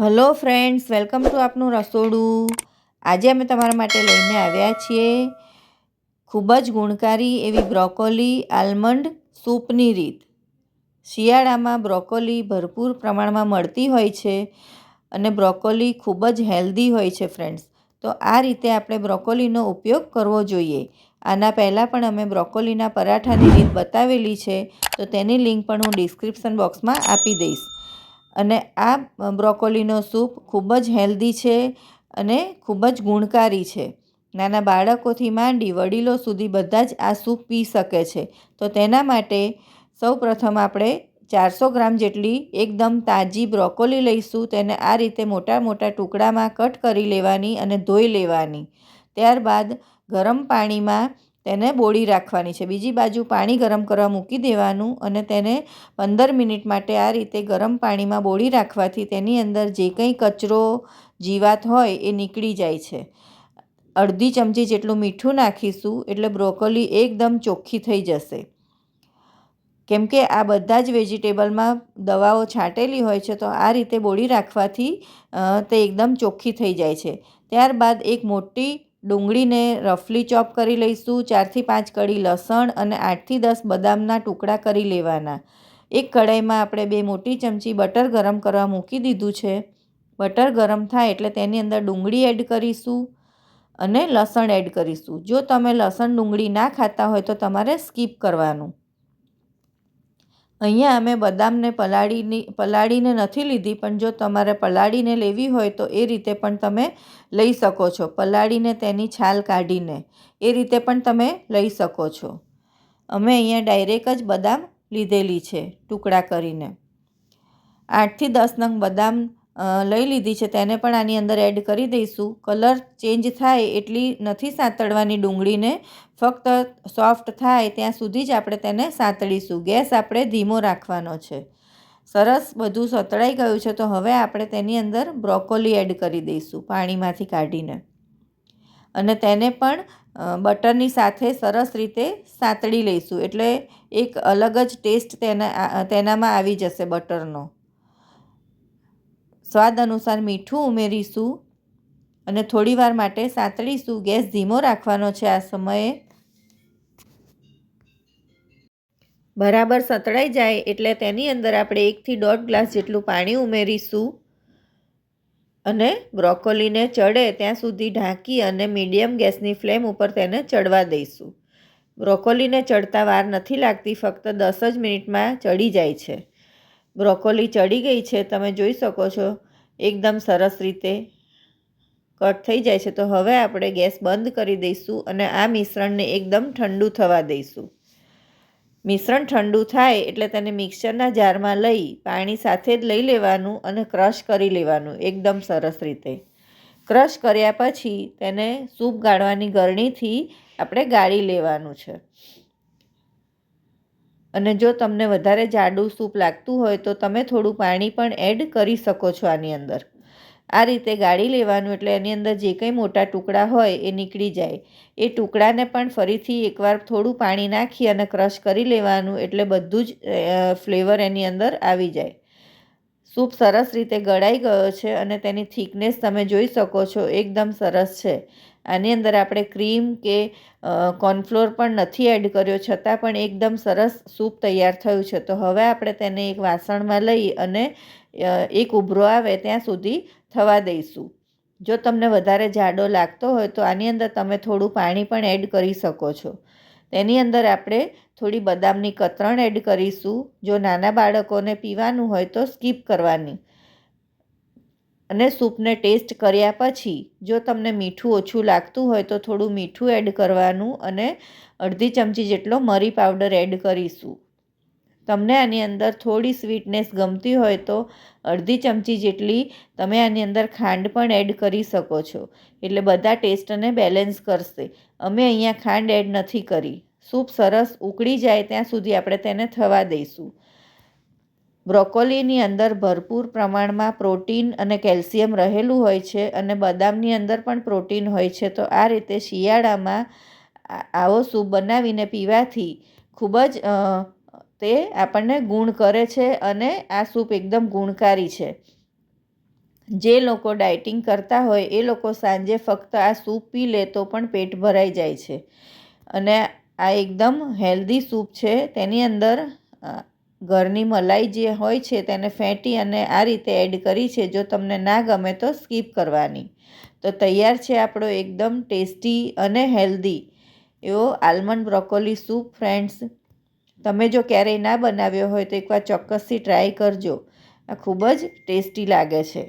Hello friends, welcome to આપનું રસોડું. આજે અમે તમારા માટે લઈને આવ્યા છીએ ખૂબ જ ગુણકારી એવી બ્રોકોલી આલમંડ સૂપની રીત. શિયાળામાં બ્રોકોલી ભરપૂર પ્રમાણમાં મળતી હોય છે અને બ્રોકોલી ખૂબ જ હેલ્ધી હોય છે ફ્રેન્ડ્સ. તો આ રીતે આપણે બ્રોકોલીનો ઉપયોગ કરવો જોઈએ. આના પહેલાં પણ અમે બ્રોકોલીના પરાઠાની રીત બતાવેલી છે, તો તેની લિંક પણ હું ડિસ્ક્રિપ્શન બોક્સમાં આપી દઈશ. અને આ બ્રોકોલીનો સૂપ ખૂબ જ હેલ્ધી છે અને ખૂબ જ ગુણકારી છે. નાના બાળકોથી માંડી વડીલો સુધી બધા જ આ સૂપ પી શકે છે. તો તેના માટે સૌ પ્રથમ આપણે ચારસો ગ્રામ જેટલી એકદમ તાજી બ્રોકોલી લઈશું. તેને આ રીતે મોટા મોટા ટુકડામાં કટ કરી લેવાની અને ધોઈ લેવાની. ત્યારબાદ ગરમ પાણીમાં તેને બોળી રાખવાની છે. બીજી બાજુ પાણી ગરમ કરવા મૂકી દેવાનું અને તેને પંદર મિનિટ માટે આ રીતે ગરમ પાણીમાં બોળી રાખવાથી તેની અંદર જે કંઈ કચરો, જીવાત હોય એ નીકળી જાય છે. અડધી ચમચી જેટલું મીઠું નાખીશું એટલે બ્રોકોલી એકદમ ચોખ્ખી થઈ જશે. કેમ કે આ બધા જ વેજીટેબલમાં દવાઓ છાંટેલી હોય છે, તો આ રીતે બોળી રાખવાથી તે એકદમ ચોખ્ખી થઈ જાય છે. ત્યારબાદ એક મોટી ડુંગળીને રફલી ચોપ કરી લઈશું, ચારથી પાંચ કળી લસણ અને આઠથી દસ બદામના ટુકડા કરી લેવાના. એક કઢાઈમાં આપણે બે મોટી ચમચી બટર ગરમ કરવા મૂકી દીધું છે. બટર ગરમ થાય એટલે તેની અંદર ડુંગળી એડ કરીશું અને લસણ એડ કરીશું. જો તમે લસણ ડુંગળી ના ખાતા હોય તો તમારે સ્કીપ કરવાનું. અહીંયા અમે બદામને પલાળીની, પલાળીને નથી લીધી, પણ જો તમારે પલાળીને લેવી હોય તો એ રીતે પણ તમે લઈ શકો છો. પલાળીને તેની છાલ કાઢીને એ રીતે પણ તમે લઈ શકો છો. અમે અહીંયા ડાયરેક્ટ જ બદામ લીધેલી છે, ટુકડા કરીને. આઠથી દસ નંગ બદામ લઈ લીધી છે, તેને પણ આની અંદર એડ કરી દઈશું. કલર ચેન્જ થાય એટલી નથી સાંતળવાની ડુંગળીને, ફક્ત સોફ્ટ થાય ત્યાં સુધી જ આપણે તેને સાંતળીશું. ગેસ આપણે ધીમો રાખવાનો છે. સરસ બધું સતળાઈ ગયું છે, તો હવે આપણે તેની અંદર બ્રોકોલી એડ કરી દઈશું પાણીમાંથી કાઢીને. અને તેને પણ બટરની સાથે સરસ રીતે સાંતળી લઈશું. એટલે એક અલગ જ ટેસ્ટ તેના, તેનામાં આવી જશે બટરનો. સ્વાદ અનુસાર મીઠું ઉમેરીશું અને થોડીવાર માટે સાંતળીશું. ગેસ ધીમો રાખવાનો છે આ સમયે. બરાબર સતળાઈ જાય એટલે તેની અંદર આપણે એકથી દોઢ ગ્લાસ જેટલું પાણી ઉમેરીશું અને બ્રોકોલીને ચડે ત્યાં સુધી ઢાંકી અને મીડિયમ ગેસની ફ્લેમ ઉપર તેને ચડવા દઈશું. બ્રોકોલીને ચડતા વાર નથી લાગતી, ફક્ત દસ જ મિનિટમાં ચડી જાય છે. બ્રોકોલી ચડી ગઈ છે, તમે જોઈ શકો છો. એકદમ સરસ રીતે કટ થઈ જાય છે. તો હવે આપણે ગેસ બંધ કરી દઈશું અને આ મિશ્રણને એકદમ ઠંડુ થવા દઈશું. મિશ્રણ ઠંડુ થાય એટલે તેને મિક્સરના જારમાં લઈ પાણી સાથે જ લઈ લેવાનું અને ક્રશ કરી લેવાનું. એકદમ સરસ રીતે. ક્રશ કર્યા પછી તેને સૂપ ગાળવાની ગરણીથી આપણે ગાળી લેવાનું છે. અને જો તમને વધારે જાડું સૂપ લાગતું હોય તો તમે થોડું પાણી પણ એડ કરી શકો છો આની અંદર. આ રીતે ગાળી લેવાનું એટલે એની અંદર જે કંઈ મોટા ટુકડા હોય એ નીકળી જાય. એ ટુકડાને પણ ફરીથી એકવાર થોડું પાણી નાખી અને ક્રશ કરી લેવાનું એટલે બધું જ ફ્લેવર એની અંદર આવી જાય. સૂપ સરસ રીતે ગળાઈ ગયો છે અને તેની થિકનેસ તમે જોઈ શકો છો, એકદમ સરસ છે. આની અંદર આપણે ક્રીમ કે કોર્નફ્લોર પણ નથી એડ કર્યો, છતાં પણ એકદમ સરસ સૂપ તૈયાર થયું છે. તો હવે આપણે તેને એક વાસણમાં લઈ અને એક ઉભરો આવે ત્યાં સુધી થવા દઈશું. જો તમને વધારે જાડો લાગતો હોય તો આની અંદર તમે થોડું પાણી પણ એડ કરી શકો છો. તેની અંદર આપણે થોડી બદામની કતરણ એડ કરીશું. જો નાના બાળકોને પીવાનું હોય તો સ્કીપ કરવાની. અને સૂપને ટેસ્ટ કર્યા પછી જો તમને મીઠું ઓછું લાગતું હોય તો થોડું મીઠું એડ કરવાનું અને અડધી ચમચી જેટલો મરી પાવડર એડ કરીશું. તમને આની અંદર થોડી સ્વીટનેસ ગમતી હોય તો અડધી ચમચી જેટલી તમે આની અંદર ખાંડ પણ એડ કરી શકો છો. એટલે બધા ટેસ્ટને બેલેન્સ કરશે. અમે અહીંયા ખાંડ એડ નથી કરી. સૂપ સરસ ઉકળી જાય ત્યાં સુધી આપણે તેને થવા દઈશું. બ્રોકોલીની અંદર ભરપૂર પ્રમાણમાં પ્રોટીન અને કેલ્શિયમ રહેલું હોય છે અને બદામની અંદર પણ પ્રોટીન હોય છે. તો આ રીતે શિયાળામાં આવો સૂપ બનાવીને પીવાથી ખૂબ જ તે આપણને ગુણ કરે છે અને આ સૂપ એકદમ ગુણકારી છે. જે લોકો ડાયટિંગ કરતા હોય, એ લોકો સાંજે ફક્ત આ સૂપ પી લે તો પણ પેટ ભરાઈ જાય છે. અને આ એકદમ હેલ્ધી સૂપ છે. તેની અંદર ઘરની મલાઈ જે હોય છે તેને ફેંટી અને આ રીતે એડ કરી છે. જો તમને ના ગમે તો સ્કીપ કરવાની. તો તૈયાર છે આપણો એકદમ ટેસ્ટી અને હેલ્ધી એવો આલમંડ બ્રોકોલી સૂપ, ફ્રેન્ડ્સ. તમે જો ક્યારેય ના બનાવ્યો હોય તો એકવાર ચોક્કસથી ટ્રાય કરજો. આ ખૂબ જ ટેસ્ટી લાગે છે.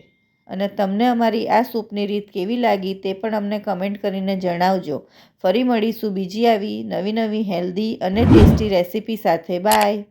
અને તમને અમારી આ સૂપની રીત કેવી લાગી તે પણ અમને કમેન્ટ કરીને જણાવજો. ફરી મળીશું બીજી આવી નવી નવી હેલ્ધી અને ટેસ્ટી રેસીપી સાથે. બાય